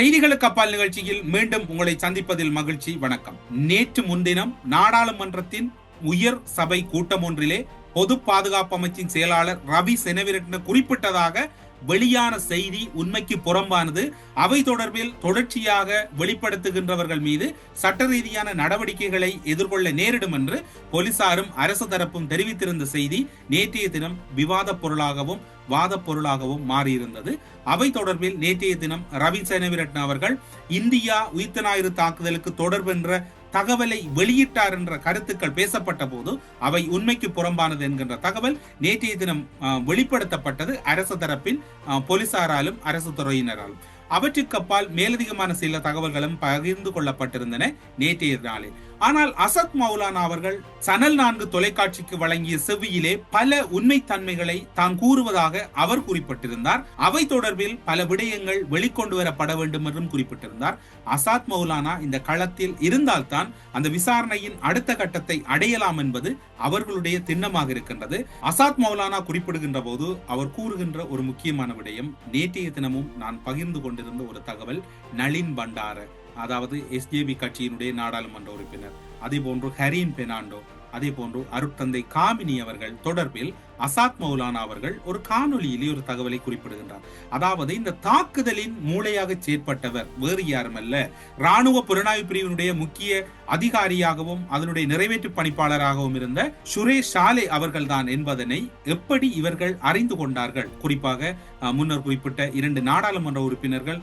செய்திகளுக்கு அப்பால் நிகழ்ச்சியில் மீண்டும் உங்களை சந்திப்பதில் மகிழ்ச்சி வணக்கம். நேற்று முன்தினம் நாடாளுமன்றத்தின் உயர் சபை கூட்டம் ஒன்றிலே பொது பாதுகாப்பு அமைச்சின் செயலாளர் ரவி செனவிரட்ன குறிப்பிட்டதாக வெளியான செய்தி உண்மைக்கு புறம்பானது அவை தொடர்பில் தொடர்ச்சியாக வெளிப்படுத்துகின்றவர்கள் மீது சட்ட ரீதியான நடவடிக்கைகளை எதிர்கொள்ள நேரிடும் என்று போலீசாரும் அரசு தரப்பும் தெரிவித்திருந்த செய்தி நேற்றைய தினம் விவாத பொருளாகவும் வாத பொருளாகவும் மாறியிருந்தது. அவை தொடர்பில் நேற்றைய தினம் ரவி சேனவிரட்ன அவர்கள் இந்தியா உயிர்த்த ஞாயிறு தாக்குதலுக்கு தொடர்பென்ற தகவலை வெளியிட்டார் என்ற கருத்துக்கள் பேசப்பட்ட போது அவை உண்மைக்கு புறம்பானது என்கின்ற தகவல் நேற்றைய தினம் அஹ், வெளிப்படுத்தப்பட்டது அரசு தரப்பில் அஹ், போலீசாராலும் அரசு துறையினராலும். அவற்றுக்கு அப்பால் மேலதிகமான சில தகவல்களும் பகிர்ந்து கொள்ளப்பட்டிருந்தன நேற்றைய நாளில். ஆனால் அசத் மௌலானா அவர்கள் சனல் நான்கு தொலைக்காட்சிக்கு வழங்கிய செவ்வியிலே பல உண்மைத்தன்மைகளை தான் கூறுவதாக அவர் குறிப்பிட்டிருந்தார். அவை தொடர்பில் பல விடயங்கள் வெளிக்கொண்டு வரப்பட வேண்டும் என்றும் குறிப்பிட்டிருந்தார். அசாத் மௌலானா இந்த களத்தில் இருந்தால்தான் அந்த விசாரணையின் அடுத்த கட்டத்தை அடையலாம் என்பது அவர்களுடைய திண்ணமாக இருக்கின்றது. அசாத் மௌலானா குறிப்பிடுகின்ற போது அவர் கூறுகின்ற ஒரு முக்கியமான விடயம் நேற்றைய தினமும் நான் பகிர்ந்து கொண்டிருந்த ஒரு தகவல் நளின் பண்டார. அதாவது எஸ்ஜேபி கட்சியினுடைய நாடாளுமன்ற உறுப்பினர். அதே போன்று ஹரீன் பெனாண்டோ அதே போன்று அருட்தந்தை காமினி அவர்கள் தொடர்பில் அசாத் மௌலானா அவர்கள் ஒரு காணொலியிலே ஒரு தகவலை குறிப்பிடுகின்றார். அதாவது இந்த தாக்குதலின் மூளையாக செயற்பட்டவர் வேறு யாருமல்ல ராணுவ புலனாய்வு பிரிவினுடைய முக்கிய அதிகாரியாகவும் அதனுடைய நிறைவேற்று பணிப்பாளராகவும் இருந்த சுரேஷ் ஷாலே அவர்கள்தான் என்பதனை எப்படி இவர்கள் அறிந்து கொண்டார்கள்? குறிப்பாக முன்னர் குறிப்பிட்ட இரண்டு நாடாளுமன்ற உறுப்பினர்கள்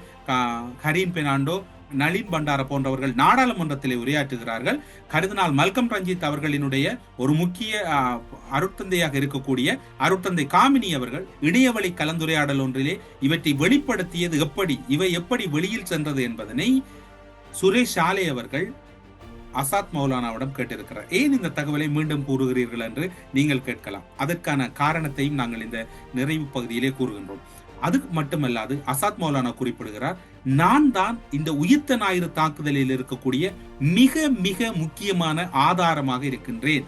ஹரீன் பெனாண்டோ நளின் பண்டார போன்றவர்கள் நாடாளுமன்றத்திலே உரையாற்றுகிறார்கள். கருதினால் மல்கம் ரஞ்சித் அவர்களினுடைய ஒரு முக்கிய அருட்தந்தையாக இருக்கக்கூடிய அருட்தந்தை காமினி அவர்கள் இணையவழி கலந்துரையாடல் ஒன்றிலே இவற்றை வெளிப்படுத்தியது எப்படி இவை எப்படி வெளியில் சென்றது என்பதனை சுரேஷ் ஷாலே அவர்கள் அசாத் மௌலானாவிடம் கேட்டிருக்கிறார். ஏன் இந்த தகவலை மீண்டும் கூறுகிறீர்கள் என்று நீங்கள் கேட்கலாம். அதற்கான காரணத்தையும் நாங்கள் இந்த நிறைவு பகுதியிலே கூறுகின்றோம். அது மட்டுமல்லாது அசாத் மௌலானா குறிப்பிடுகிறார் நான் தான் இந்த உயிர்த்த ஞாயிறு தாக்குதலில் இருக்கக்கூடிய மிக மிக முக்கியமான ஆதாரமாக இருக்கின்றேன்.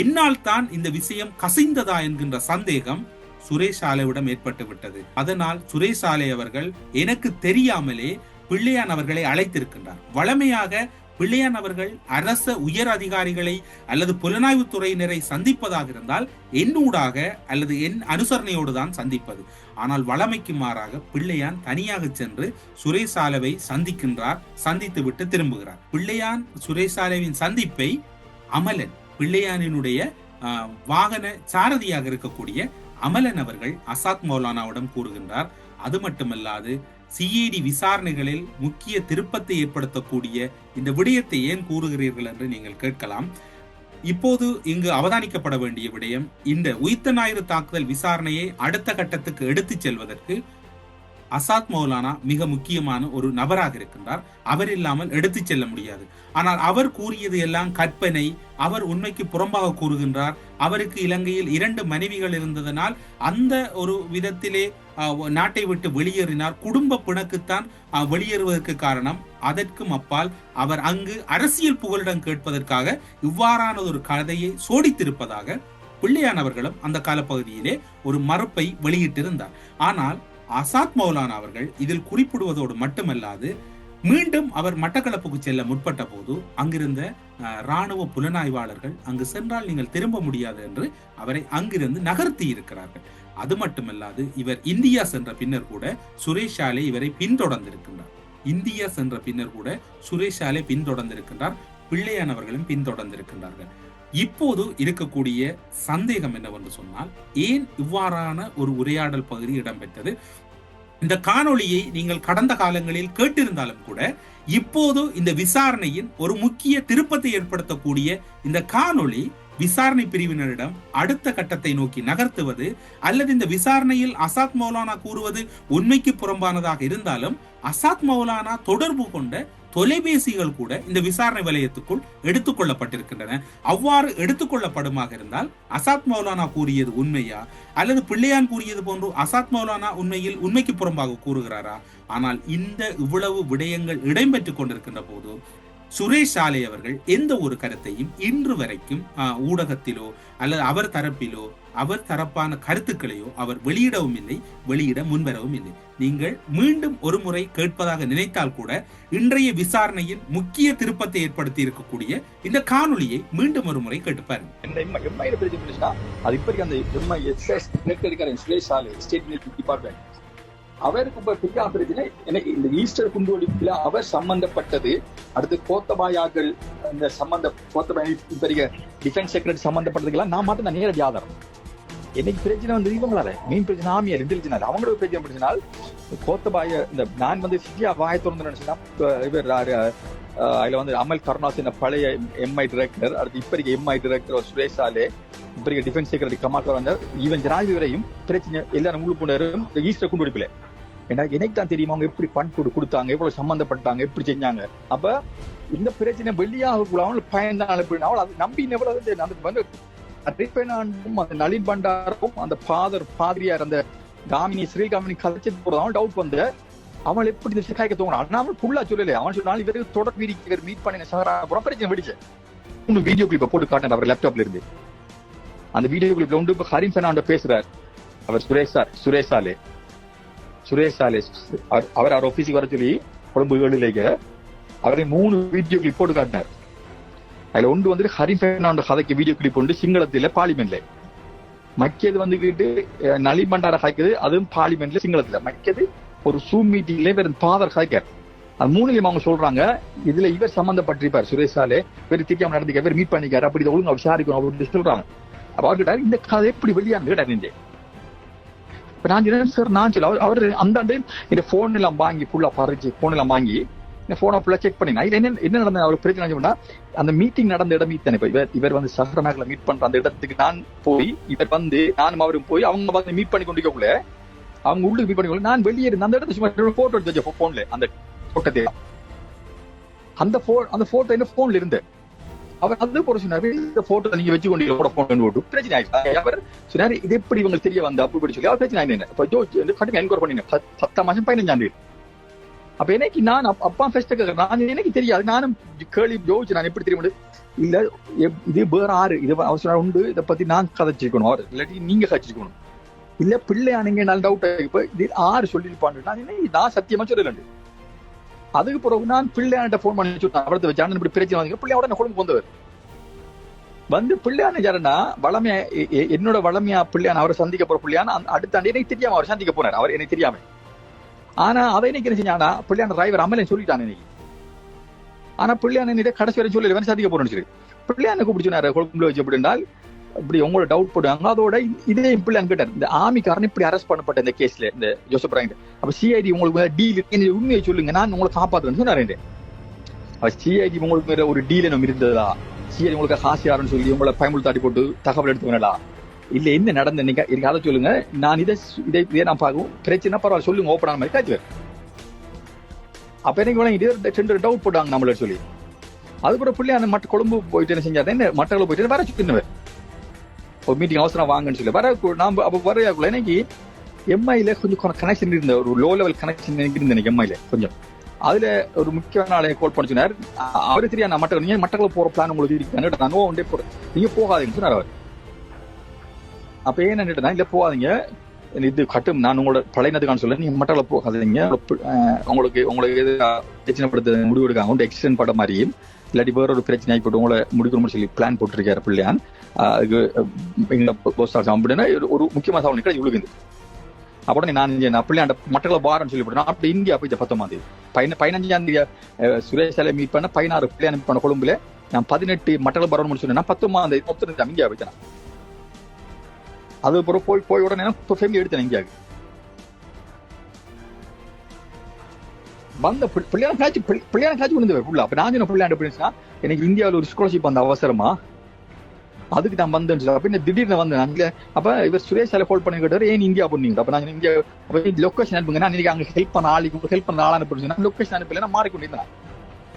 என்னால் தான் இந்த விஷயம் கசிந்ததா என்கின்ற சந்தேகம் சுரேஷ் ஆலையிடம் ஏற்பட்டு விட்டது. அதனால் சுரேஷ் ஆலை அவர்கள் எனக்கு தெரியாமலே பிள்ளையான் அவர்களை அழைத்திருக்கின்றார். வளமையாக பிள்ளையான் அவர்கள் அரச உயர் அதிகாரிகளை அல்லது புலனாய்வு துறையினரை சந்திப்பதாக இருந்தால் என்னூடாக அல்லது என் அனுசரணையோடு தான் சந்திப்பது. ஆனால் வளமைக்கு மாறாக பிள்ளையான் தனியாக சென்று சுரேசாலவை சந்திக்கின்றார் சந்தித்து விட்டு திரும்புகிறார். பிள்ளையான் சுரேசாலவின் சந்திப்பை அமலன் பிள்ளையானினுடைய ஆஹ், வாகன சாரதியாக இருக்கக்கூடிய அமலன் அவர்கள் அசாத் மௌலானாவிடம் கூறுகின்றார். அது மட்டுமல்லாது சிஐடி விசாரணைகளில் முக்கிய திருப்பத்தை ஏற்படுத்தக்கூடிய இந்த விடயத்தை ஏன் கூறுகிறீர்கள் என்று நீங்கள் கேட்கலாம். இப்போது இங்கு அவதானிக்கப்பட வேண்டிய விடயம் இந்த உயிர்த்த ஞாயிறு தாக்குதல் விசாரணையை அடுத்த கட்டத்துக்கு எடுத்துச் செல்வதற்கு அசாத் மௌலானா மிக முக்கியமான ஒரு நபராக இருக்கின்றார். அவர் இல்லாமல் எடுத்துச் செல்ல முடியாது. ஆனால் அவர் கூறியது எல்லாம் கற்பனை. அவர் உண்மைக்கு புறம்பாக கூறுகின்றார். அவருக்கு இலங்கையில் இரண்டு மனைவிகள் இருந்ததனால் அந்த ஒரு விதத்திலே நாட்டை விட்டு வெளியேறினார். குடும்ப பிணக்குத்தான் வெளியேறுவதற்கு காரணம். அதற்கும் அப்பால் அவர் அங்கு அரசியல் புகலிடம் கேட்பதற்காக இவ்வாறான ஒரு கதையை சோடித்திருப்பதாக பிள்ளையானவர்களும் அந்த காலப்பகுதியிலே ஒரு மறுப்பை வெளியிட்டிருந்தார். ஆனால் அசாத் மௌலானா அவர்கள் இதில் குறிப்பிடுவதோடு மட்டுமல்லாது மீண்டும் அவர் மட்டக்களப்புக்கு செல்ல முற்பட்ட போது அங்கிருந்த அஹ், ராணுவ புலனாய்வாளர்கள் அங்கு சென்றால் நீங்கள் திரும்ப முடியாது என்று அவரை அங்கிருந்து நகர்த்தி இருக்கிறார்கள் அது மட்டுமல்லாது இவர் இந்தியா சென்ற பின்னர் கூட சுரேஷ் ஆலே இவரை பின்தொடர்ந்திருக்கின்றார். இந்தியா சென்ற பின்னர் கூட சுரேஷ் பின்தொடர்ந்திருக்கின்றார் பிள்ளையானவர்களும் பின்தொடர்ந்திருக்கின்றார்கள். இப்போது இருக்கக்கூடிய சந்தேகம் என்னவென்று சொன்னால் ஏன் இவ்வாறான ஒரு உரையாடல் பகுதி இடம்பெற்றது? இந்த காணொளியை நீங்கள் கடந்த காலங்களில் கேட்டிருந்தாலும் கூட இப்போது இந்த விசாரணையின் ஒரு முக்கிய திருப்பத்தை ஏற்படுத்தக்கூடிய இந்த காணொளி விசாரணை பிரிவினரிடம் அடுத்த கட்டத்தை நோக்கி நகர்த்துவது அல்லது இந்த விசாரணையில் அசாத் மௌலானா கூறுவது உண்மைக்கு புறம்பானதாக இருந்தாலும் அசாத் மௌலானா தொடர்பு கொண்ட தொலைபேசிகள் கூட இந்த விசாரணை வலயத்துக்குள் எடுத்துக்கொள்ளப்பட்டிருக்கின்றன அவ்வாறு எடுத்துக்கொள்ளப்படுமாக இருந்தால் அசாத் மௌலானா கூறியது உண்மையா? அல்லது பிள்ளையான் கூறியது போன்று அசாத் மௌலானா உண்மையில் உண்மைக்கு புறம்பாக கூறுகிறாரா? ஆனால் இந்த இவ்வளவு விடயங்கள் இடம்பெற்றுக் கொண்டிருக்கின்ற போது சுரேஷ் சாலை அவர்கள் எந்த ஒரு கருத்தையும் இன்று வரைக்கும் ஊடகத்திலோ அல்லது அவர் தரப்பிலோ அவர் தரப்பான கருத்துக்களையோ அவர் வெளியிடவும் இல்லை வெளியிட முன்வரவும் இல்லை. நீங்கள் மீண்டும் ஒரு முறை கேட்பதாக நினைத்தால் கூட இன்றைய விசாரணையில் முக்கிய திருப்பத்தை ஏற்படுத்தி இருக்கக்கூடிய இந்த காணொலியை மீண்டும் ஒரு முறை கேட்டு பாருங்க. அவருக்கு இப்ப பெரிய பிரச்சனை எனக்கு இந்த ஈஸ்டர் குண்டுவெடிப்புல அவர் சம்பந்தப்பட்டது. அடுத்து கோத்தபாயாக்கள் இந்த சம்பந்த கோத்தபாய் பெரிய டிஃபென்ஸ் செக்ரட்டரி சம்பந்தப்பட்டதுக்கெல்லாம் நான் மட்டும் தான் நேரடி ஆதாரம். என்னைக்கு பிரச்சனை வந்து இவங்களால? மெயின் பிரச்சனை ஆமியார் இன்டெலிஜென்ஸ் அவங்களோட பிரச்சனை பிரச்சனால் கோத்தபாய இந்த நான் வந்து சிட்டியா வாய திறந்து நினைச்சுன்னா இவர் அதுல வந்து அமல் கருணாசின் பழைய எம்ஐ டிரெக்டர் அடுத்து இப்ப இருக்க எம்ஐ டிரெக்டர் சுரேஷாலே பெரிய டிஃபென்ஸ் செக்ரட்டரி கமாக்கர் வந்தார் ஈவன் ஜனாதிபதி வரையும் பிரச்சனை எல்லாரும் முழு புணரும் ஈஸ்டர் குண்டுவெடிப்புல ஏன்னா எனக்கு தான் தெரியுமா அவங்க எப்படி பண் கொடு கொடுத்தாங்க எவ்வளவு சம்மந்தப்பட்டாங்க எப்படி செஞ்சாங்க. அப்ப இந்த பிரச்சனை வெளியாக கூட பயந்தாங்க எப்படின்னா அது நம்பி எவ்வளவு அந்த வந்து அரிப்பேனாண்டும் அந்த நளின் பண்டாரும் அந்த ஃபாதர் பாதிரியார் அந்த காமினி ஸ்ரீகாமினி கதைச்சு போறதாவும் டவுட் வந்து அவன் எப்படி இந்த சிக்காய்க்க தோணும் ஆனா அவன் ஃபுல்லா சொல்லல. அவன் சொன்னாலும் இவருக்கு தொடர் வீதி மீட் பண்ணி சகரா பிரச்சனை வெடிச்சு. மூணு வீடியோ கிளிப்பை போட்டு காட்டினார் அவர் லேப்டாப்ல இருந்து. அந்த வீடியோ கிளிப்ல வந்து இப்போ ஹரிம் சனாண்ட பேசுறார். அவர் சுரேஷ் சார் சுரேஷ் சாலே. சுரேஷ் சாலே. அவர் அவர் அவர் வர சொல்லி கொழும்பு ஏழுலேங்க. அவரை மூணு வீடியோ கிளிப் போட்டு காட்டினார். அதுல ஒன்று வந்து ஹரிம் பெர்னாண்டோ கதைக்கு வீடியோ கிளிப் உண்டு சிங்களத்தில் பார்லிமெண்ட்ல மக்கியது வந்துக்கிட்டு அஹ், நளின் பண்டார கதைக்குது அதுவும் பார்லிமெண்ட்ல சிங்களத்துல. மக்கியது ஒரு சூம் மீட்டிங்ல இவர் ஃபாதர் கதைக்கார். அது மூணுலையும் அவங்க சொல்றாங்க இதுல இவர் சம்பந்தப்பட்டிருப்பார் சுரேஷ் சாலே. இவர் திக்காம நடந்துக்க இவர் மீட் பண்ணிக்காரு அப்படி ஒழுங்கு விசாரிக்கணும் அப்படின்னு சொல்றாங்க. அவர்கிட்ட இந்த கதை எப்படி வெளியானது கேட்டார் இப்ப நான் சொன்னேன் சார் நான் சொல்ல அவர் அந்த ஆண்டு இந்த போன் எல்லாம் வாங்கி ஃபுல்லா பறிச்சு போன் எல்லாம் வாங்கி இந்த போனை ஃபுல்லா செக் பண்ணி இது என்ன என்ன நடந்த அவர் பிரச்சனை சொன்னா அந்த மீட்டிங் நடந்த இடம் மீட் தானே இவர் இவர் வந்து சஹரநாகல மீட் பண்ற அந்த இடத்துக்கு நான் போய் இவர் வந்து நானும் அவரும் போய் அவங்க வந்து மீட் பண்ணி கொண்டிருக்கக்குள்ள அவங்க உள்ளுக்கு மீட் பண்ணி நான் வெளியே இருந்த அந்த இடத்துல சும்மா போட்டோ எடுத்து வச்சேன் போன்ல அந்த ஃபோட்டோ அந்த போன் அந்த போட்டோ என்ன போன்ல இருந்து அவர் வந்து ஒரு சொன்னாரு இந்த போட்டோ நீங்க வச்சு கொண்டு போட போன் போட்டு. பிரச்சனை ஆயிடுச்சு. அவர் சொன்னாரு இது எப்படி இவங்க தெரிய வந்த அப்படி இப்படி சொல்லி அவர் பிரச்சனை ஆயிடுங்க இப்ப ஜோ கட்டுங்க என்கொயர் பண்ணினேன். பத்தாம் மாசம் பதினஞ்சாம் தேதி. அப்ப எனக்கு நான் அப்பா ஃபர்ஸ்ட் நான் எனக்கு தெரியாது. நானும் கேள்வி யோசிச்சு நான் எப்படி தெரியும் இல்ல இது வேற ஆறு. இது அவசரம் உண்டு. இதை பத்தி நான் கதைச்சிருக்கணும். அவர் இல்லாட்டி நீங்க கதைச்சிருக்கணும். இல்ல பிள்ளையானுங்க நான் டவுட் இப்ப இது ஆறு சொல்லியிருப்பான்னு நான் நான் சத்தியமா சொல்லலண்டு அதுக்கு பிறகு நான் பிள்ளையான்ட்ட போன் பண்ணி சொன்னேன் அவரத்தை வச்சான் இப்படி பிரச்சனை வந்து பிள்ளையா உடனே கொழும்பு வந்தவர். வந்து பிள்ளையான யாருன்னா வளமையா என்னோட வளமையா பிள்ளையான அவரை சந்திக்க போற பிள்ளையான அடுத்த ஆண்டு எனக்கு தெரியாம அவர் சந்திக்க போனார். அவர் எனக்கு தெரியாம. ஆனா அதை எனக்கு என்ன செஞ்சானா பிள்ளையான டிரைவர் அமலன் சொல்லிட்டான் இன்னைக்கு. ஆனா பிள்ளையான என்னிட்ட கடைசி வரை சொல்லி சந்திக்க போறேன்னு சொல்லி. பிள்ளையான கூப்பிட்டு சொன்னாரு கொழும்புல வச்சு அப்படின்னால் இப்படி உங்களோட டவுட் போடுவாங்க அதோட இதே இப்படி அங்கிட்ட இந்த ஆமிக்காரன் இப்படி அரெஸ்ட் பண்ணப்பட்ட இந்த கேஸ்ல இந்த ஜோசப் ராயிண்ட் அப்ப சிஐடி உங்களுக்கு டீல் உண்மையை சொல்லுங்க. நான் உங்களை காப்பாத்துறேன்னு சொன்னாரு சிஐடி உங்களுக்கு மேல ஒரு டீல் நம்ம இருந்ததா? சிஐடி உங்களுக்கு ஹாசியாருன்னு சொல்லி உங்களை பயமுறுத்தாட்டி போட்டு தகவல் எடுத்து இல்ல என்ன நடந்த? நீங்க எனக்கு அதை சொல்லுங்க. நான் இதை இதை இதை நான் பார்க்கும் பிரச்சனை பரவாயில்ல சொல்லுங்க. ஓப்பன் ஆன மாதிரி காய்ச்சுவேன் அப்ப எனக்கு வேணா இது ரெண்டு டவுட் போட்டாங்க நம்மள சொல்லி. அதுக்கப்புறம் பிள்ளை அந்த மட்ட கொழும்பு போயிட்டு என்ன செஞ்சாரு? என்ன? மட்டக்களை போயிட்டு வர சுத்தினவர் ஒரு மீட்டிங் அவசரம் வாங்கன்னு சொல்லி. வர நாம அப்ப வரையாக்குள்ள இன்னைக்கு எம்ஐல கொஞ்சம் கனெக்ஷன் இருந்த ஒரு லோ லெவல் கனெக்ஷன் எனக்கு எனக்கு எம்ஐல கொஞ்சம். அதுல ஒரு முக்கியமான ஆளை கால் பண்ண சொன்னார். அவரு தெரியா நான் மட்டக்கள நீங்க மட்டக்களை போற பிளான் உங்களுக்கு இருக்கு? நான் ஒன்றே போறேன். நீங்க போகாதீங்கன்னு சொன்னார் அவர். அப்ப ஏன் இல்ல போகாதீங்க. இது கட்டும். நான் உங்களோட பழையனதுக்கான சொல்ல நீங்க மட்டக்களை போகாதீங்க. உங்களுக்கு உங்களுக்கு எது பிரச்சனைப்படுத்த முடிவு எடுக்காங்க உண்டு எக்ஸ்டென்ட் பட மாதிரியும் இல்லாட்டி வேற ஒரு பிரச்சனை ஆகிப்பட்டு உங்களை முடிக்கணும்னு சொல்லி பிளான் போட்டிருக்காரு பிள்ளையான். அதுக்கு அஹ், எங்க போஸ்ட் ஆகும் அப்படின்னா ஒரு- ஒரு முக்கியமான தகவல் நிற்கிறது இவ்வளவு அப்படி நான் நான் பிள்ளையாண்ட மட்டக்களை வாரம்னு சொல்லி போட்டேன். அப்படி இந்தியா போய் பத்தொன்பதாம் தேதி பதின பதினஞ்சாம் தேதி சுரேஷ் சாலை மீட் பண்ண பதினாறு பிள்ளையான் மீட் பண்ண கொழும்புல நான் பதினெட்டு மட்டக்களை வரணும்னு சொன்னேன். பத்தொன்பதாம் தேதி மொத்தம் இந்தியா போயிட்டேன் அதுக்கப்புறம் அப்புறம் போய் போய் உடனே இப்போ ஃபேமிலி எடுத்தேன் இந்தியாவுக்கு வந்த பி- பிள்ளையான காட்சி பிள்ளையான காட்சி விழுந்து ஃபுல்லா அப்ப நான் சொன்ன பிள்ளையாண்டு எப்படின்னா எனக்கு இந்தியாவில் ஒரு ஸ்காலர்ஷிப் அந்த அவசரமா அதுக்கு நான் வந்தேன் அப்ப என்ன திடீர்னு வந்தேன் அங்க அப்ப இவர் சுரேஷ் சாலை ஃபோல் பண்ணி கேட்டாரு ஏன் இந்தியா பண்ணீங்க அப்ப நான் இந்தியா அப்ப லொகேஷன் அனுப்புங்க நான் இன்னைக்கு அங்க ஹெல்ப் பண்ண ஆளுக்கு ஹெல்ப் பண்ண ஆளா அனுப்புறேன் லொக்கேஷன் லொகேஷன் அனுப்பல மாறி கொண்டிருந்தேன்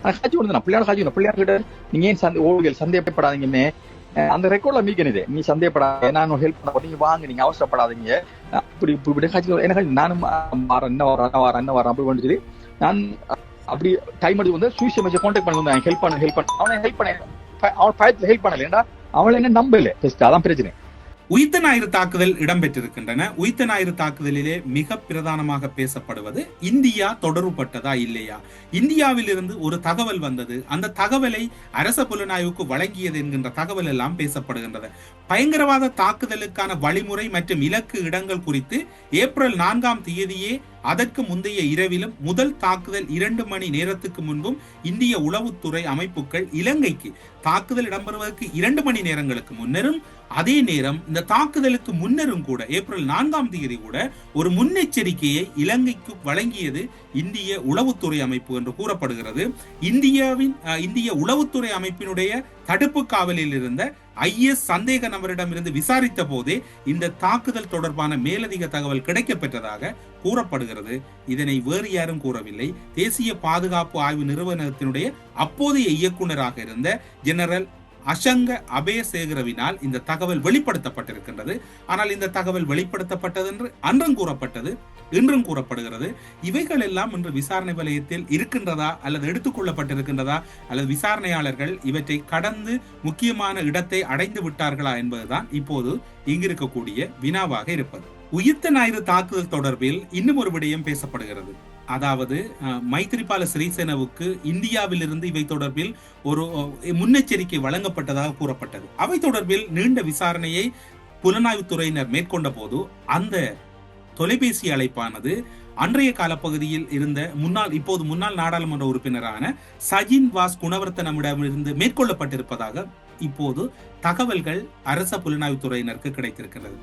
ஆனா காட்சி விழுந்தேன் பிள்ளையார் காட்சி விழுந்தேன் பிள்ளையார் கிட்ட நீங்க ஏன் சந்தே ஓடுகள் சந்தேகப்படாதீங்கன்னு அந்த ரெக்கார்ட்ல மீக்கன் நீ சந்தேகப்படாத நான் ஹெல்ப் பண்ண நீங்க வாங்க நீங்க அவசரப்படாதீங்க. அப்படி இப்படி காட்சி எனக்கு நானும் அஹ், வரேன் என்ன வரேன் என்ன வரேன் என்ன வரேன் அப்படி சொல்லி நான் அப்படி டைம் எடுத்து வந்து சுவிஸ் அமைச்சர் கான்டாக்ட் பண்ணி வந்தேன். ஹெல்ப் பண்ண ஹெல்ப் பண்ண. அவனை ஹெல்ப் பண்ண அவன் பயத்துல ஹெல்ப் பண்ணல. ஏன்டா அவளை என்ன நம்பல. ஃபர்ஸ்ட் அதான் பிரச்சனை. உயிர்த்த ஞாயிறு தாக்குதல் இடம்பெற்றிருக்கின்றன. உயிர்த்த ஞாயிறு தாக்குதலிலே மிக பிரதானமாக பேசப்படுவது இந்தியா தொடர்புபட்டதா இல்லையா? இந்தியாவில் இருந்து ஒரு தகவல் வந்தது. அந்த தகவலை அரச புலனாய்வுக்கு வழங்கியது என்கின்ற தகவல் எல்லாம் பேசப்படுகின்றது. பயங்கரவாத தாக்குதலுக்கான வழிமுறை மற்றும் இலக்கு இடங்கள் குறித்து ஏப்ரல் நான்காம் தேதியே அதற்கு முந்தைய இரவிலும் முதல் தாக்குதல் இரண்டு மணி நேரத்துக்கு முன்பும் இந்திய உளவுத்துறை அமைப்புகள் இலங்கைக்கு தாக்குதல் இடம்பெறுவதற்கு இரண்டு மணி நேரங்களுக்கு முன்னரும் அதே நேரம் இந்த தாக்குதலுக்கு முன்னரும் கூட ஏப்ரல் நான்காம் தேதி கூட ஒரு முன்னெச்சரிக்கையை இலங்கைக்கு வழங்கியது இந்திய உளவுத்துறை அமைப்பு என்று கூறப்படுகிறது. இந்தியாவின் இந்திய உளவுத்துறை அமைப்பினுடைய தடுப்பு காவலில் இருந்த ஐஎஸ் சந்தேக நபரிடமிருந்து விசாரித்த போதே இந்த தாக்குதல் தொடர்பான மேலதிக தகவல் கிடைக்கப்பெற்றதாக கூறப்படுகிறது. இதனை வேறு யாரும் கூறவில்லை. தேசிய பாதுகாப்பு ஆய்வு நிறுவனத்தினுடைய அப்போதைய இயக்குனராக இருந்த ஜெனரல் அசங்க அபயசேகரவினால் இந்த தகவல் வெளிப்படுத்தப்பட்டிருக்கின்றது. ஆனால் இந்த தகவல் வெளிப்படுத்தப்பட்டது என்று அன்றும் கூறப்பட்டது இன்றும் கூறப்படுகிறது. இவைகள் எல்லாம் இன்று விசாரணை வலயத்தில் இருக்கின்றதா அல்லது எடுத்துக்கொள்ளப்பட்டிருக்கின்றதா அல்லது விசாரணையாளர்கள் இவற்றை கடந்து முக்கியமான இடத்தை அடைந்து விட்டார்களா என்பதுதான் இப்போது இங்கிருக்கக்கூடிய வினாவாக இருப்பது. உயிர்த்த ஞாயிறு தாக்குதல் தொடர்பில் இன்னும் ஒரு விடயம் பேசப்படுகிறது. அதாவது மைத்திரிபால சிறிசேனவுக்கு இந்தியாவிலிருந்து இவை தொடர்பில் ஒரு முன்னெச்சரிக்கை வழங்கப்பட்டதாக கூறப்பட்டது. அவை தொடர்பில் நீண்ட விசாரணையை புலனாய்வுத்துறையினர் மேற்கொண்ட போது அந்த தொலைபேசி அழைப்பானது அன்றைய காலப்பகுதியில் இருந்த முன்னாள் இப்போது முன்னாள் நாடாளுமன்ற உறுப்பினரான சஜின் வாஸ் குணவர்த்தனமிடமிருந்து மேற்கொள்ளப்பட்டிருப்பதாக இப்போது தகவல்கள் அரச புலனாய்வுத்துறையினருக்கு கிடைத்திருக்கிறது.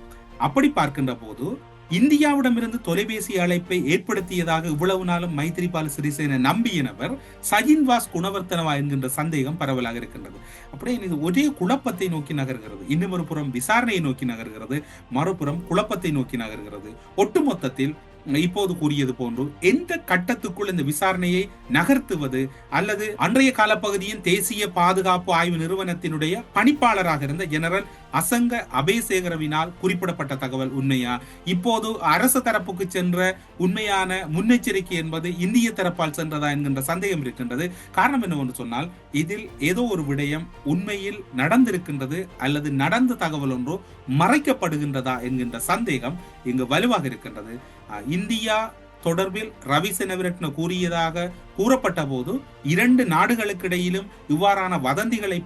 அப்படி பார்க்கின்ற போது இந்தியாவிடமிருந்து தொலைபேசி அழைப்பை ஏற்படுத்தியதாக இவ்வளவு நாளும் மைத்ரிபால சிறிசேன நம்பியினவர் நபர் சஜின் வாஸ் குணவர்த்தனவா என்கின்ற சந்தேகம் பரவலாக இருக்கின்றது. அப்படியே இது ஒரே குழப்பத்தை நோக்கி நகர்கிறது. இன்னும் ஒரு புறம் விசாரணையை நோக்கி நகர்கிறது. மறுபுறம் குழப்பத்தை நோக்கி நகர்கிறது. ஒட்டுமொத்தத்தில் இப்போது கூறியது போன்று எந்த கட்டத்துக்குள் இந்த விசாரணையை நகர்த்துவது அல்லது அன்றைய காலப்பகுதியின் தேசிய பாதுகாப்பு ஆய்வு நிறுவனத்தினுடைய பணிப்பாளராக இருந்த ஜெனரல் அசங்க அபேசேகரவினால் குறிப்பிடப்பட்ட தகவல் உண்மையா? இப்போது அரசு தரப்புக்கு சென்ற உண்மையான முன்னெச்சரிக்கை என்பது இந்திய தரப்பால் சென்றதா என்கின்ற சந்தேகம் இருக்கின்றது. காரணம் என்னவென்று சொன்னால் இதில் ஏதோ ஒரு விடயம் உண்மையில் நடந்திருக்கின்றது அல்லது நடந்த தகவல் ஒன்றோ மறைக்கப்படுகின்றதா என்கின்ற சந்தேகம் இங்கு வலுவாக இருக்கின்றது. இந்தியா தொடர்பில் ரவி செனவிரட்ன கூறியதாக கூறப்பட்ட போது இரண்டு நாடுகளுக்கிடையிலும் இவ்வாறான வதந்திகளை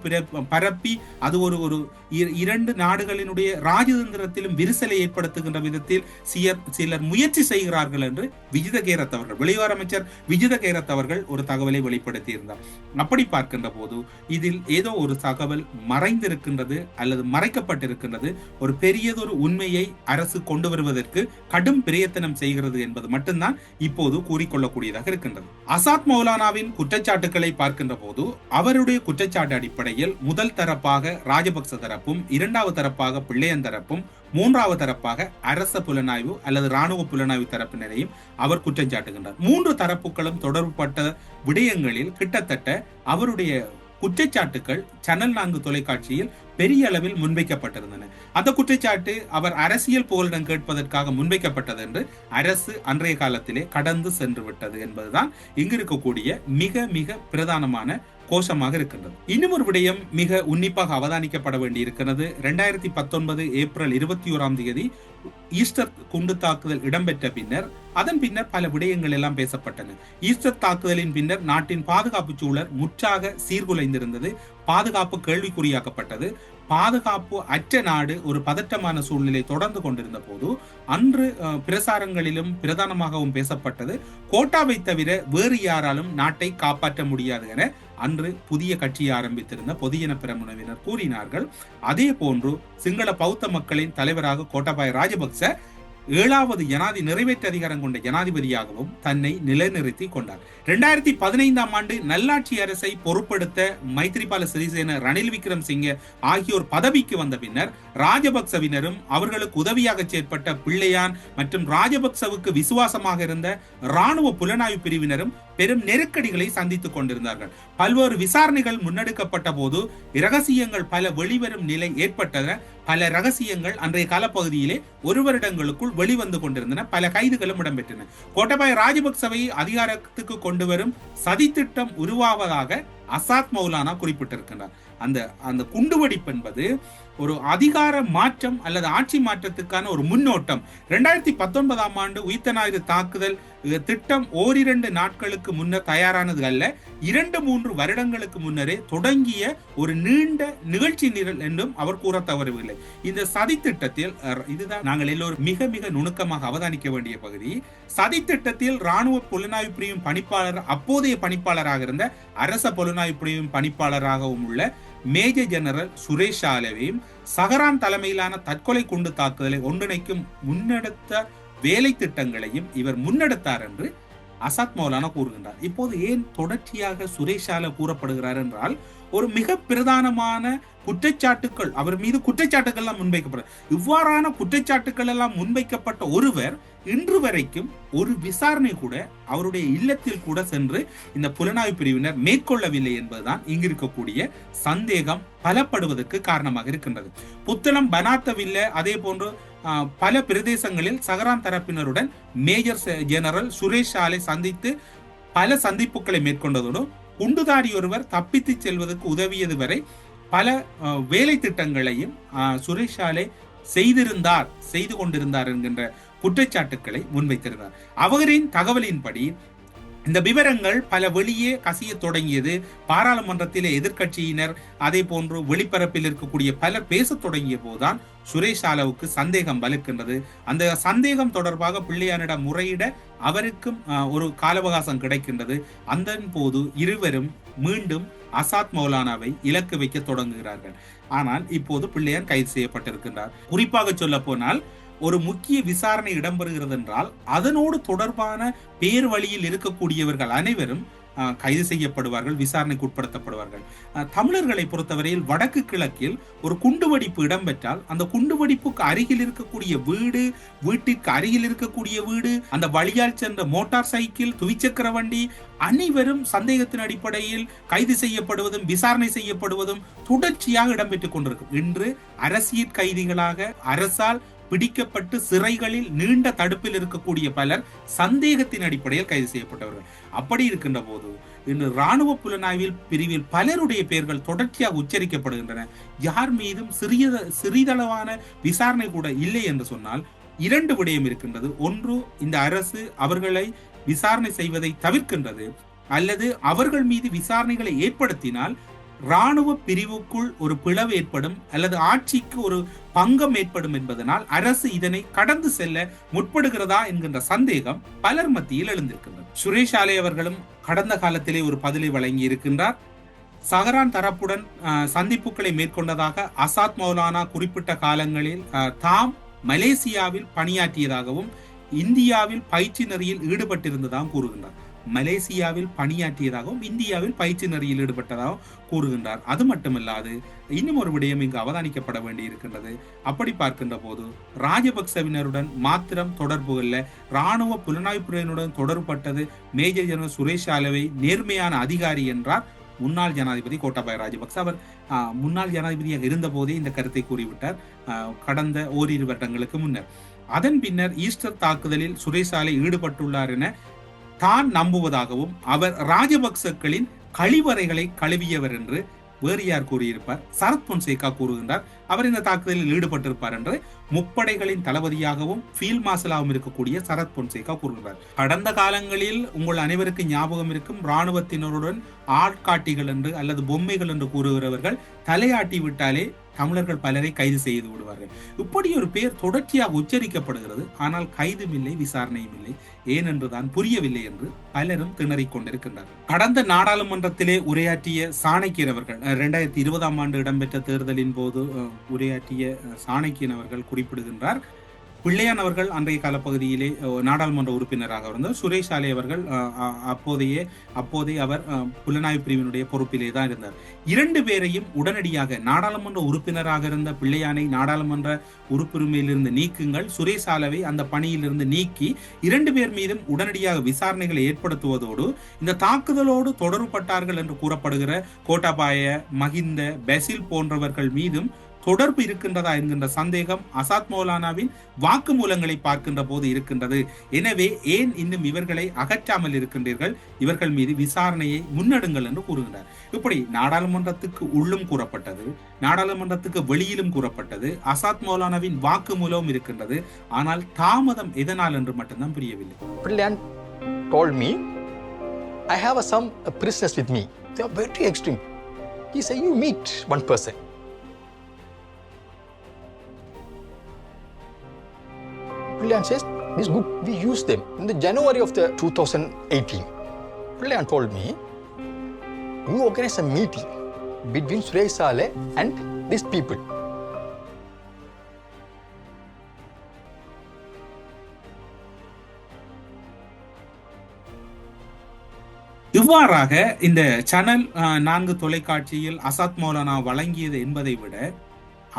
பரப்பி அது ஒரு ஒரு இரண்டு நாடுகளினுடைய ராஜதந்திரத்திலும் விரிசலை ஏற்படுத்துகின்ற விதத்தில் சியர் சிலர் முயற்சி செய்கிறார்கள் என்று விஜித கேரத் அவர்கள் வெளிவார அமைச்சர் விஜித கேரத் அவர்கள் ஒரு தகவலை வெளிப்படுத்தியிருந்தார். அப்படி பார்க்கின்ற போது இதில் ஏதோ ஒரு தகவல் மறைந்திருக்கின்றது அல்லது மறைக்கப்பட்டிருக்கின்றது ஒரு பெரியதொரு உண்மையை அரசு கொண்டு வருவதற்கு கடும் பிரயத்தனம் செய்கிறது என்பது மட்டும்தான் இப்போது கூறிக்கொள்ளக்கூடியதாக இருக்கின்றது. அசாத் மௌலானாவின் குற்றச்சாட்டுக்களை பார்க்கின்ற போது அவருடைய குற்றச்சாட்டு அடிப்படையில் முதல் தரப்பாக ராஜபக்ச தரப்பும் இரண்டாவது தரப்பாக பிள்ளையன் தரப்பும் மூன்றாவது தரப்பாக அரச புலனாய்வு அல்லது ராணுவ புலனாய்வு தரப்பினரையும் அவர் குற்றம் சாட்டுகின்றார். மூன்று தரப்புகளும் தொடர்புபட்ட விடயங்களில் கிட்டத்தட்ட அவருடைய குற்றச்சாட்டுகள் சேனல் நான்கு தொலைக்காட்சியில் பெரிய அளவில் முன்வைக்கப்பட்டிருந்தன. அந்த குற்றச்சாட்டு அவர் அரசியல் புகலிடம் கேட்பதற்காக முன்வைக்கப்பட்டது என்று அரசு அன்றைய காலத்திலே கடந்து சென்று விட்டது என்பதுதான் இங்கு இருக்கக்கூடிய மிக மிக பிரதானமான கோஷமாக இருக்கின்றது. இன்னும் ஒரு விடயம் மிக உன்னிப்பாக அவதானிக்கப்பட வேண்டியிருக்கிறது. இரண்டாயிரத்தி பத்தொன்பது ஏப்ரல் இருபத்தி ஓராம் தேதி ஈஸ்டர் குண்டு தாக்குதல் இடம்பெற்ற பின்னர் அதன் பின்னர் பல விடயங்கள் எல்லாம் பேசப்பட்டன. ஈஸ்டர் தாக்குதலின் பின்னர் நாட்டின் பாதுகாப்பு சூழல் முற்றாக சீர்குலைந்திருந்தது. பாதுகாப்பு கேள்விக்குறியாக்கப்பட்டது. பாதுகாப்பு அற்ற நாடு ஒரு பதற்றமான சூழ்நிலை தொடர்ந்து கொண்டிருந்த போது அன்று பிரசாரங்களிலும் பிரதானமாகவும் பேசப்பட்டது. கோட்டாவை தவிர வேறு யாராலும் நாட்டை காப்பாற்ற முடியாது என அன்று புதிய கட்சியை ஆரம்பித்திருந்த பொதுஜன பிரமுனவினர் கூறினார்கள் அதே போன்று சிங்கள பௌத்த மக்களின் தலைவராக கோட்டாபாய ராஜபக்ச ஏழாவது ஜனாதி நிறைவேற்று அதிகாரம் கொண்ட ஜனாதிபதியாகவும் தன்னை நிலைநிறுத்தி கொண்டார். இரண்டாயிரத்தி பதினைந்தாம் ஆண்டு நல்லாட்சி அரசை பொறுப்படுத்த மைத்ரிபால சிறிசேன ரணில் விக்ரம் சிங்க ஆகியோர் பதவிக்கு வந்த பின்னர் ராஜபக்சவினரும் அவர்களுக்கு உதவியாக செயற்பட்ட பிள்ளையான் மற்றும் ராஜபக்சவுக்கு விசுவாசமாக இருந்த ராணுவ புலனாய்வு பிரிவினரும் பெரும் நெருக்கடிகளை சந்தித்துக் கொண்டிருந்தார்கள். பல்வேறு விசாரணைகள் முன்னெடுக்கப்பட்ட போது இரகசியங்கள் பல வெளிவரும் நிலை ஏற்பட்டன. பல ரகசியங்கள் அன்றைய காலப்பகுதியிலே ஒரு வருடங்களுக்குள் வெளிவந்து கொண்டிருந்தன. பல கைதுகளும் இடம்பெற்றன. கோட்டபாய ராஜபக்சவை அதிகாரத்துக்கு கொண்டு வரும் சதித்திட்டம் உருவாவதாக அசாத் மௌலானா குறிப்பிட்டிருக்கின்றார். அந்த அந்த குண்டுவெடிப்பு என்பது ஒரு அதிகார மாற்றம் அல்லது ஆட்சி மாற்றத்துக்கான ஒரு முன்னோட்டம். ரெண்டாயிரத்தி பத்தொன்பதாம் ஆண்டு உயிர்த்தனாயுத தாக்குதல் திட்டம் ஓரிரண்டு நாட்களுக்கு முன்னர் தயாரானது அல்ல இரண்டு மூன்று வருடங்களுக்கு முன்னரே தொடங்கிய ஒரு நீண்ட நிகழ்ச்சி நிரல் என்றும் அவர் கூற தவறவில்லை. இந்த சதி திட்டத்தில் அஹ், இதுதான் நாங்கள் எல்லோரும் மிக மிக நுணுக்கமாக அவதானிக்க வேண்டிய பகுதி. சதி திட்டத்தில் ராணுவ புலனாய்வு பிரிவின் பணிப்பாளர் அப்போதைய பணிப்பாளராக இருந்த அரச புலனாய்வு பிரிவின் பணிப்பாளராகவும் உள்ள மேஜர் ஜெனரல் சுரேஷ் ஆலவையும் சஹரான் தலைமையிலான தற்கொலை குண்டு தாக்குதலை ஒன்றிணைக்கும் முன்னெடுத்த வேலை திட்டங்களையும் இவர் முன்னெடுத்தார் என்று அசாத் மௌலானா கூறுகின்றார். இப்போது ஏன் தொடர்ச்சியாக சுரேஷால கூறப்படுகிறார் என்றால் ஒரு மிக பிரதானமான குற்றச்சாட்டுக்கள் அவர் மீது குற்றச்சாட்டுகள் எல்லாம் முன்வைக்கப்படும் இவ்வாறான குற்றச்சாட்டுக்கள் எல்லாம் முன்வைக்கப்பட்ட ஒருவர் இன்று வரைக்கும் ஒரு விசாரணை கூட அவருடைய இல்லத்தில் கூட சென்று இந்த புலனாய்வு பிரிவினர் மேற்கொள்ளவில்லை என்பதுதான் இங்கு இருக்கக்கூடிய சந்தேகம் பலப்படுவதற்கு காரணமாக இருக்கின்றது. புத்தளம் பனாத்தவில்லை அதே போன்று பல பிரதேசங்களில் சகரான் தரப்பினருடன் மேஜர் ஜெனரல் சுரேஷ் ஆலை சந்தித்து பல சந்திப்புகளை மேற்கொண்டதோடு குண்டுதாரி ஒருவர் தப்பித்து செல்வதற்கு உதவியது வரை பல வேலை திட்டங்களையும் சுரேஷாலே செய்திருந்தார் செய்து கொண்டிருந்தார் என்கின்ற குற்றச்சாட்டுக்களை முன்வைத்திருந்தார். அவரின் தகவலின்படி இந்த விவரங்கள் பல வெளியே கசிய தொடங்கியது. பாராளுமன்றத்திலே எதிர்க்கட்சியினர் அதே போன்று வெளிப்பரப்பில் இருக்கக்கூடிய பலர் பேசத் தொடங்கிய போதுதான் சுரேஷ் ஆலவுக்கு சந்தேகம் வலுக்கின்றது. அந்த சந்தேகம் தொடர்பாக பிள்ளையானிடம் முறையிட அவருக்கும் ஆஹ், ஒரு காலவகாசம் கிடைக்கின்றது. அந்த போது இருவரும் மீண்டும் அசாத் மௌலானாவை இலக்கு வைக்க தொடங்குகிறார்கள். ஆனால் இப்போது பிள்ளையான் கைது செய்யப்பட்டிருக்கின்றார். குறிப்பாக சொல்ல போனால் ஒரு முக்கிய விசாரணை இடம்பெறுகிறது என்றால் அதனோடு தொடர்பான பேர் வழியில் இருக்கக்கூடியவர்கள் அனைவரும் கைது செய்யப்படுவார்கள் விசாரணைக்கு உட்படுத்தப்படுவார்கள். தமிழர்களை பொறுத்தவரையில் வடக்கு கிழக்கில் ஒரு குண்டுவெடிப்பு இடம்பெற்றால் அந்த குண்டுவெடிப்புக்கு அருகில் இருக்கக்கூடிய வீடு வீட்டிற்கு அருகில் இருக்கக்கூடிய வீடு அந்த வழியால் சென்ற மோட்டார் சைக்கிள் துவிச்சக்கர வண்டி அனைவரும் சந்தேகத்தின் அடிப்படையில் கைது செய்யப்படுவதும் விசாரணை செய்யப்படுவதும் தொடர்ச்சியாக இடம்பெற்றுக் கொண்டிருக்கும். இன்று அரசியல் கைதிகளாக அரசால் பிடிக்கப்பட்டு சிறைகளில் நீண்ட தடுப்பில் இருக்கக்கூடிய பலர் சந்தேகத்தின் அடிப்படையில் கைது செய்யப்பட்டவர்கள். அப்படி இருக்கின்ற போது இன்று இராணுவ புலனாய்வில் பிரிவில் பலருடைய பெயர்கள் தொடர்ச்சியாக உச்சரிக்கப்படுகின்றன. யார் மீதும் சிறிய சிறிதளவான விசாரணை கூட இல்லை என்று சொன்னால் இரண்டு விடயம் இருக்கின்றது. ஒன்று இந்த அரசு அவர்களை விசாரணை செய்வதை தவிர்க்கின்றது. அல்லது அவர்கள் மீது விசாரணைகளை ஏற்படுத்தினால் இராணுவ பிரிவுக்குள் ஒரு பிளவு ஏற்படும் அல்லது ஆட்சிக்கு ஒரு பங்கம் ஏற்படும் என்பதனால் அரசு இதனை கடந்து செல்ல முற்படுகிறதா என்கின்ற சந்தேகம் பலர் மத்தியில் எழுந்திருக்கின்றது சுரேஷ் ஆலை அவர்களும் கடந்த காலத்திலே ஒரு பதிலை வழங்கி இருக்கின்றார். சஹரான் தரப்புடன் சந்திப்புகளை மேற்கொண்டதாக அசாத் மௌலானா குறிப்பிட்ட காலங்களில் தாம் மலேசியாவில் பணியாற்றியதாகவும் இந்தியாவில் பயிற்சி நெறியில் ஈடுபட்டிருந்ததாகவும் கூறுகின்றார். மலேசியாவில் பணியாற்றியதாகவும் இந்தியாவில் பயிற்சி நெறியில் ஈடுபட்டதாகவும் கூறுகின்றார். அது மட்டுமல்லாது இன்னும் ஒரு விடயம் இங்கு அவதானிக்கப்பட வேண்டி இருக்கின்றது அப்படி பார்க்கின்ற போது ராஜபக்சவினருடன் மாத்திரம் தொடர்பு இல்ல இராணுவ புலனாய்வுத்துறையினுடன் தொடர்பட்டது மேஜர் ஜெனரல் சுரேஷ் ஆலவை நேர்மையான அதிகாரி என்றார். முன்னாள் ஜனாதிபதி கோட்டாபாய ராஜபக்ச அவர் ஆஹ், முன்னாள் ஜனாதிபதியாக இருந்தபோதே இந்த கருத்தை கூறிவிட்டார் கடந்த ஓரிரு வருடங்களுக்கு முன்னர். அதன் பின்னர் ஈஸ்டர் தாக்குதலில் சுரேஷ் ஈடுபட்டுள்ளார் என தான் நம்புவதாகவும் அவர் ராஜபக்சக்களின் கழிவறைகளை கழுவியவர் என்று வேறு யார் கூறியிருப்பார்? சரத் பொன்சேகா கூறுகின்றார் அவர் இந்த தாக்குதலில் ஈடுபட்டிருப்பார் என்று முப்படைகளின் தளபதியாகவும் ஃபீல்ட் மார்ஷலாகவும் இருக்கக்கூடிய சரத் பொன்சேகா கூறுகிறார் கடந்த காலங்களில் உங்கள் அனைவருக்கும் ஞாபகம் இருக்கும் இராணுவத்தினருடன் ஆட்காட்டிகள் என்று அல்லது பொம்மைகள் என்று கூறுகிறவர்கள் தலையாட்டி விட்டாலே தமிழர்கள் பலரை கைது செய்து விடுவார்கள். இப்படி ஒரு பெயர் தொடர்ச்சியாக உச்சரிக்கப்படுகிறது. ஆனால் கைதும் இல்லை விசாரணையும் இல்லை. ஏனென்றுதான் புரியவில்லை என்று பலரும் திணறிக் கொண்டிருக்கின்றனர் கடந்த நாடாளுமன்றத்திலே உரையாற்றிய சாணக்கியன் அவர்கள் இரண்டாயிரத்தி இருபதாம் ஆண்டு இடம்பெற்ற தேர்தலின் போது உரையாற்றிய சாணக்கியன் அவர்கள் குறிப்பிடுகின்றார் பிள்ளையான் அவர்கள் அன்றைய காலப்பகுதியிலே நாடாளுமன்ற உறுப்பினராக இருந்தார் சுரேஷ் ஆலை அவர்கள் அப்போதையே அப்போதைய அப்போதே அவர் புலனாய்வு பிரிவினுடைய பொறுப்பிலே தான் இருந்தார். இரண்டு பேரையும் உடனடியாக நாடாளுமன்ற உறுப்பினராக இருந்த பிள்ளையானை நாடாளுமன்ற உறுப்புரிமையிலிருந்து நீக்குங்கள் சுரேஷ் ஆலவை அந்த பணியிலிருந்து நீக்கி இரண்டு பேர் மீதும் உடனடியாக விசாரணைகளை ஏற்படுத்துவதோடு இந்த தாக்குதலோடு தொடர்புபட்டார்கள் என்று கூறப்படுகிற கோட்டாபாய மகிந்த பெசில் போன்றவர்கள் மீதும் தொடர்பு இருக்கின்றதா என்கின்ற சந்தேகம் அசாத் மௌலானாவின் வாக்குமூலங்களை பார்க்கின்ற போது இருக்கின்றது. எனவே ஏன் இன்னும் இவர்களை அகற்றாமல் இருக்கின்றீர்கள்? இவர்கள் மீது விசாரணையை முன்னெடுங்கள் என்று கூறுகின்றார். இப்படி நாடாளுமன்றத்துக்கு உள்ளும் கூறப்பட்டது நாடாளுமன்றத்துக்கு வெளியிலும் கூறப்பட்டது அசாத் மௌலானாவின் வாக்குமூலம் இருக்கின்றது. ஆனால் தாமதம் எதனால் என்று மட்டும்தான் புரியவில்லை. Told me, I have a, some uh, prisoners with me. They are very extreme. He said, You meet one person. Brilliant says, This good, we use them. In the January of the 2018, Brilliant told me, You organize a meeting between Suresh Saleh and these people. இவ்வாறாக இந்த channel அஹ், நான்கு தொலைக்காட்சியில் அசாத் மௌலானா வழங்கியது என்பதை விட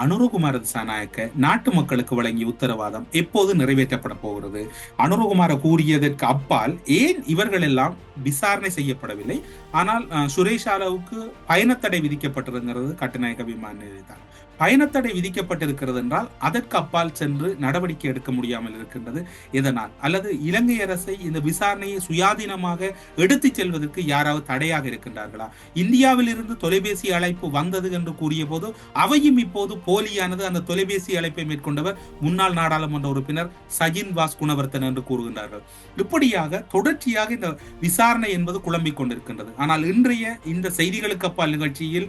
அனுரகுமார திசாநாயக்க நாட்டு மக்களுக்கு வழங்கிய உத்தரவாதம் எப்போது நிறைவேற்றப்பட போகிறது? அனுரகுமார கூறியதற்கு அப்பால் ஏன் இவர்கள் எல்லாம் விசாரணை செய்யப்படவில்லை? ஆனால் சுரேஷ் அளவுக்கு பயணத்தடை விதிக்கப்பட்டிருங்கிறது கட்டுநாயக விமான நிலையத்தால். பயணத்தடை விதிக்கப்பட்டிருக்கிறது என்றால் அதற்கு அப்பால் சென்று நடவடிக்கை எடுக்க முடியாமல் இருக்கின்றது. இதனால் அல்லது இலங்கை அரசை இந்த விசாரணையை சுயாதீனமாக எடுத்துச் செல்வதற்கு யாராவது தடையாக இருக்கின்றார்களா? இந்தியாவில் இருந்து தொலைபேசி அழைப்பு வந்தது என்று கூறிய போது அவையும் இப்போது போலியானது. அந்த தொலைபேசி அழைப்பை மேற்கொண்டவர் முன்னாள் நாடாளுமன்ற உறுப்பினர் சஜின் வாஸ் குணவர்த்தன் என்று கூறுகின்றார்கள். இப்படியாக தொடர்ச்சியாக இந்த விசாரணை என்பது குழம்பிக் கொண்டிருக்கின்றது. ஆனால் இன்றைய இந்த செய்திகளுக்கு அப்பால் நிகழ்ச்சியில்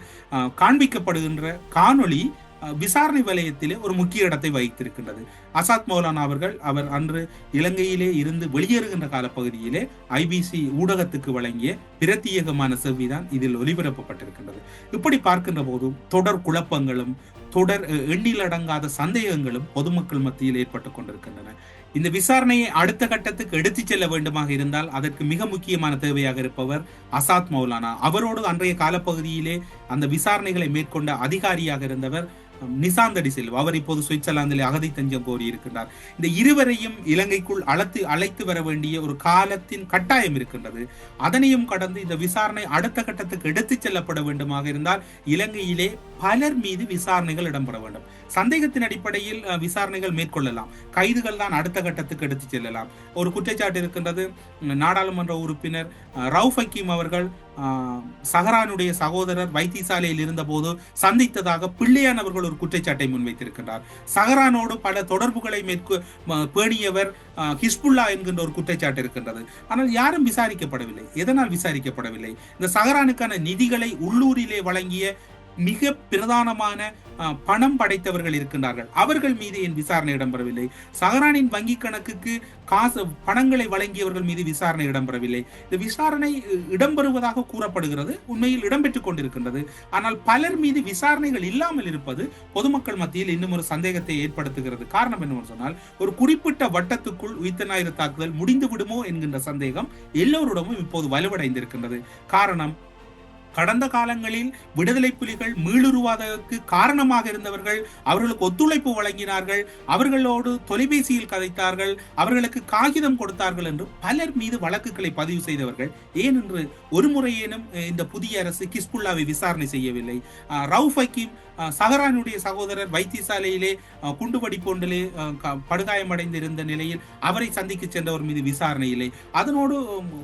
காண்பிக்கப்படுகின்ற காணொளி விசாரணை வலயத்திலே ஒரு முக்கிய இடத்தை வகித்திருக்கின்றது அசாத் மௌலானா அவர்கள் அவர் அன்று இலங்கையிலே இருந்து வெளியேறுகின்ற காலப்பகுதியிலே ஐபிசி ஊடகத்துக்கு வழங்கிய பிரத்யேகமான செவ்விதான் இதில் ஒலிபரப்பப்பட்டிருக்கின்றது இப்படி பார்க்கின்ற போதும் தொடர் குழப்பங்களும் தொடர் எண்ணிலடங்காத சந்தேகங்களும் பொதுமக்கள் மத்தியில் ஏற்பட்டுக் கொண்டிருக்கின்றன. இந்த விசாரணையை அடுத்த கட்டத்துக்கு எடுத்துச் செல்ல வேண்டுமாக இருந்தால் அதற்கு மிக முக்கியமான தேவையாக இருப்பவர் அசாத் மௌலானா. அவரோடு அன்றைய காலப்பகுதியிலே அந்த விசாரணைகளை மேற்கொண்ட அதிகாரியாக இருந்தவர் நிசாந்தடி செல்வா அவர் இப்போது சுவிட்சர்லாந்தில் அகதி தஞ்சம் கோரி இருக்கின்றார். இந்த இருவரையும் இலங்கைக்குள் அழைத்து அழைத்து வர வேண்டிய ஒரு காலத்தின் கட்டாயம் இருக்கின்றது. அதனையும் கடந்து இந்த விசாரணை அடுத்த கட்டத்துக்கு எடுத்துச் செல்லப்பட வேண்டுமாக இருந்தால் இலங்கையிலே பலர் மீது விசாரணைகள் இடம்பெற வேண்டும். சந்தேகத்தின் அடிப்படையில் விசாரணைகள் மேற்கொள்ளலாம். கைதுகள் தான் அடுத்த கட்டத்துக்கு எடுத்து செல்லலாம். ஒரு குற்றச்சாட்டு இருக்கின்றது நாடாளுமன்ற உறுப்பினர் ரவுஃப் ஹக்கீம் அவர்கள் சஹரானுடைய சகோதரர் வைத்தியசாலையில் இருந்தபோது சந்தித்ததாக பிள்ளையான் அவர்கள் ஒரு குற்றச்சாட்டை முன்வைத்திருக்கின்றார். சஹரானோடு பல தொடர்புகளை மேற்கு பேணியவர் ஹிஸ்புல்லா என்கின்ற ஒரு குற்றச்சாட்டு இருக்கின்றது. ஆனால் யாரும் விசாரிக்கப்படவில்லை. எதனால் விசாரிக்கப்படவில்லை? இந்த சஹரானுக்கான நிதிகளை உள்ளூரிலே வழங்கிய மிக பிரதானமான பணம் படைத்தவர்கள் இருக்கின்றார்கள். அவர்கள் மீது என் விசாரணை இடம்பெறவில்லை? சஹரானின் வங்கி கணக்குக்கு காசு பணங்களை வழங்கியவர்கள் மீது விசாரணை இடம்பெறவில்லை. இந்த விசாரணை இடம்பெறுவதாக கூறப்படுகிறது உண்மையில் இடம்பெற்றுக் கொண்டிருக்கின்றது. ஆனால் பலர் மீது விசாரணைகள் இல்லாமல் இருப்பது பொதுமக்கள் மத்தியில் இன்னும் ஒரு சந்தேகத்தை ஏற்படுத்துகிறது. காரணம் என்னவென்று சொன்னால் ஒரு குறிப்பிட்ட வட்டத்துக்குள் உயிர்த்த ஞாயிறு தாக்குதல் முடிந்து விடுமோ என்கின்ற சந்தேகம் எல்லோரிடமும் இப்போது வலுவடைந்திருக்கின்றது. காரணம் கடந்த காலங்களில் விடுதலை புலிகள் மீளுருவாதற்கு காரணமாக இருந்தவர்கள் அவர்களுக்கு ஒத்துழைப்பு வழங்கினார்கள் அவர்களோடு தொலைபேசியில் கதைத்தார்கள் அவர்களுக்கு காகிதம் கொடுத்தார்கள் என்று பலர் மீது வழக்குகளை பதிவு செய்தவர்கள். ஏன் என்று ஒரு முறையேனும் இந்த புதிய அரசு கிஸ்புல்லாவை விசாரணை செய்யவில்லை. ரவுஃப் ஹக்கீம் சஹரானுடைய சகோதரர் வைத்தியசாலையிலே அஹ், குண்டுவெடிப்பு ஒன்றிலே க- படுகாயமடைந்திருந்த நிலையில் அவரை சந்திக்க சென்றவர் மீது விசாரணை இல்லை. அதனோடு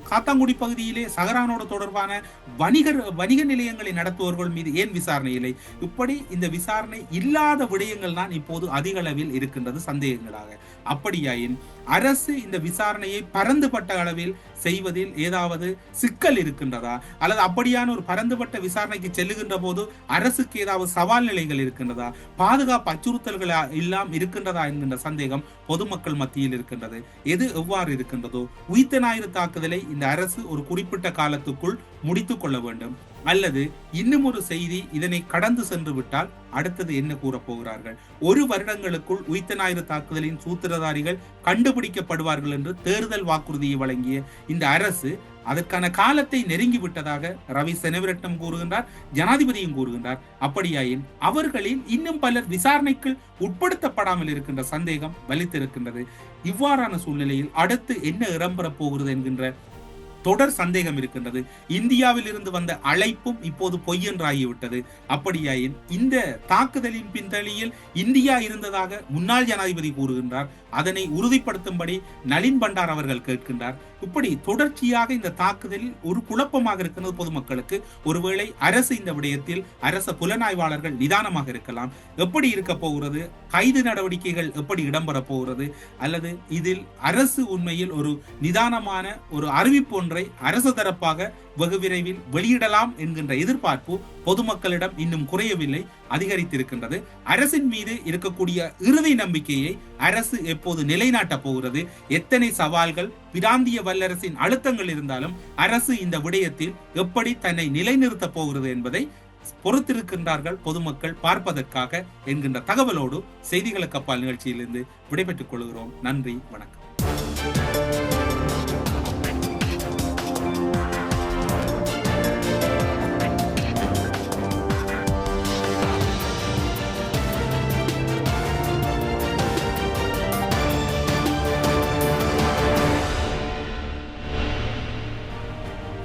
காத்தாங்குடி பகுதியிலே சஹரானோடு தொடர்பான வணிகர் வணிக நிலையங்களை நடத்துபவர்கள் மீது ஏன் விசாரணை இல்லை? இப்படி இந்த விசாரணை இல்லாத விடயங்கள் தான் இப்போது அதிக அளவில் இருக்கின்றது சந்தேகங்களாக. அப்படியாயின் அரசு இந்த விசாரணையை பரந்துபட்ட அளவில் செய்வதில் ஏதாவது சிக்கல் இருக்கின்றதா? அல்லது அப்படியான ஒரு பரந்துபட்ட விசாரணைக்கு செல்லுகின்ற போது அரசுக்கு ஏதாவது சவால் நிலைகள் இருக்கின்றதா? பாதுகாப்பு அச்சுறுத்தல்கள் எல்லாம் இருக்கின்றதா என்கின்ற சந்தேகம் பொதுமக்கள் மத்தியில் இருக்கின்றது. எது எவ்வாறு இருக்கின்றதோ? உயிர்த்த ஞாயிறு தாக்குதலை இந்த அரசு ஒரு குறிப்பிட்ட காலத்துக்குள் முடித்துக் கொள்ள வேண்டும். அல்லது இன்னும் ஒரு செய்தி இதனை கடந்து சென்று விட்டால் அடுத்தது என்ன கூற போகிறார்கள்? ஒரு வருடங்களுக்குள் உயிர்த்த ஞாயிறு தாக்குதலின் சூத்திரதாரிகள் கண்டுபிடிக்கப்படுவார்கள் என்று தேர்தல் வாக்குறுதியை வழங்கிய இந்த அரசு அதற்கான காலத்தை நெருங்கி விட்டதாக ரவி செனவிரட்னம் கூறுகின்றார் ஜனாதிபதியும் கூறுகின்றார். அப்படியாயின் அவர்களில் இன்னும் பலர் விசாரணைக்கு உட்படுத்தப்படாமல் இருக்கின்ற சந்தேகம் வலித்திருக்கின்றது. இவ்வாறான சூழ்நிலையில் அடுத்து என்ன இடம்பெறப் போகிறது என்கின்ற தொடர் சந்தேகம் இருக்கின்றது. இந்தியாவில் இருந்து வந்த அழைப்பும் இப்போது பொய் என்றாகிவிட்டது. அப்படியாயின் இந்த தாக்குதலின் பின்தளியில் இந்தியா இருந்ததாக முன்னாள் ஜனாதிபதி கூறுகின்றார். அதனை உறுதிப்படுத்தும்படி நளின் பண்டார் அவர்கள் கேட்கின்றார். இப்படி தொடர்ச்சியாக இந்த தாக்குதலில் ஒரு குழப்பமாக இருக்கிறது பொதுமக்களுக்கு. ஒருவேளை அரசு இந்த விடயத்தில் அரச புலனாய்வாளர்கள் நிதானமாக இருக்கலாம். எப்படி இருக்க போகிறது? கைது நடவடிக்கைகள் எப்படி இடம்பெற போகிறது? அல்லது இதில் அரசு உண்மையில் ஒரு நிதானமான ஒரு அறிவிப்பு ஒன்றை அரசு தரப்பாக வெகு விரைவில் வெளியிடலாம் என்கின்ற எதிர்பார்ப்பு பொதுமக்களிடம் இன்னும் குறையவில்லை அதிகரித்திருக்கின்றது. அரசின் மீது இருக்கக்கூடிய இறுதி நம்பிக்கையை அரசு எப்போது நிலைநாட்டப் போகிறது? எத்தனை சவால்கள் பிராந்திய வல்லரசின் அழுத்தங்கள் இருந்தாலும் அரசு இந்த விடயத்தில் எப்படி தன்னை நிலைநிறுத்தப் போகிறது என்பதை பொறுத்திருக்கின்றார்கள் பொதுமக்கள் பார்ப்பதற்காக என்கின்ற தகவலோடு செய்திகளுக்கு அப்பால் நிகழ்ச்சியிலிருந்து விடைபெற்றுக் கொள்கிறோம். நன்றி வணக்கம்.